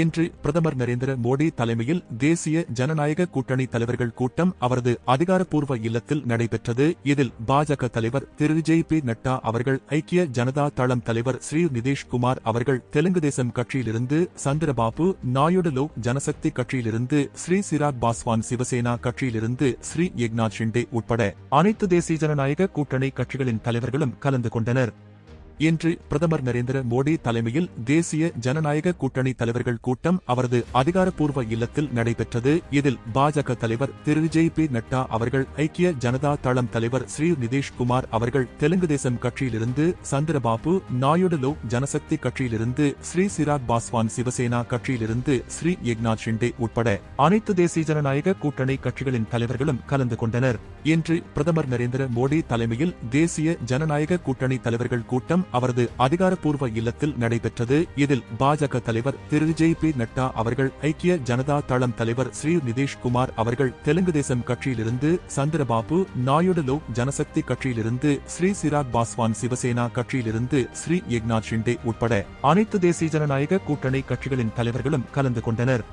இன்று பிரதமர் நரேந்திர மோடி தலைமையில் தேசிய ஜனநாயக கூட்டணி தலைவர்கள் கூட்டம் அவரது அதிகாரப்பூர்வ இல்லத்தில் நடைபெற்றது. இதில் பாஜக தலைவர் திரு ஜே பி நட்டா அவர்கள் ஐக்கிய ஜனதா தளம் தலைவர் ஸ்ரீ நிதிஷ்குமார் அவர்கள் தெலுங்கு தேசம் கட்சியிலிருந்து சந்திரபாபு நாயுடு லோக் ஜனசக்தி கட்சியிலிருந்து ஸ்ரீ சிராக் பாஸ்வான் சிவசேனா கட்சியிலிருந்து ஸ்ரீ ஏக்நாத் ஷிண்டே உட்பட அனைத்து தேசிய ஜனநாயக கூட்டணி கட்சிகளின் தலைவர்களும் கலந்து கொண்டனர். இன்று பிரதமர் நரேந்திர மோடி தலைமையில் தேசிய ஜனநாயக கூட்டணி தலைவர்கள் கூட்டம் அவரது அதிகாரப்பூர்வ இல்லத்தில் நடைபெற்றது. இதில் பாஜக தலைவர் திரு ஜே பி நட்டா அவர்கள் ஐக்கிய ஜனதா தளம் தலைவர் ஸ்ரீ நிதிஷ்குமார் அவர்கள் தெலுங்கு தேசம் கட்சியிலிருந்து சந்திரபாபு நாயுடு ஜனசக்தி கட்சியிலிருந்து ஸ்ரீ சிராக் பாஸ்வான் சிவசேனா கட்சியிலிருந்து ஸ்ரீ ஏக்நாத் ஷிண்டே உட்பட அனைத்து தேசிய ஜனநாயக கூட்டணி கட்சிகளின் தலைவர்களும் கலந்து கொண்டனர். இன்று பிரதமர் நரேந்திர மோடி தலைமையில் தேசிய ஜனநாயக கூட்டணி தலைவர்கள் கூட்டம் அவரது அதிகாரப்பூர்வ இல்லத்தில் நடைபெற்றது. இதில் பாஜக தலைவர் திரு விஜய் பி நட்டா அவர்கள் ஐக்கிய ஜனதா தளம் தலைவர் ஸ்ரீ நிதிஷ்குமார் அவர்கள் தெலுங்கு தேசம் கட்சியிலிருந்து சந்திரபாபு நாயுடு லோக் ஜனசக்தி கட்சியிலிருந்து ஸ்ரீ சிராக் பாஸ்வான் சிவசேனா கட்சியிலிருந்து ஸ்ரீ ஏக்நாத் ஷிண்டே உட்பட அனைத்து தேசிய ஜனநாயக கூட்டணி கட்சிகளின் தலைவர்களும் கலந்து கொண்டனர்.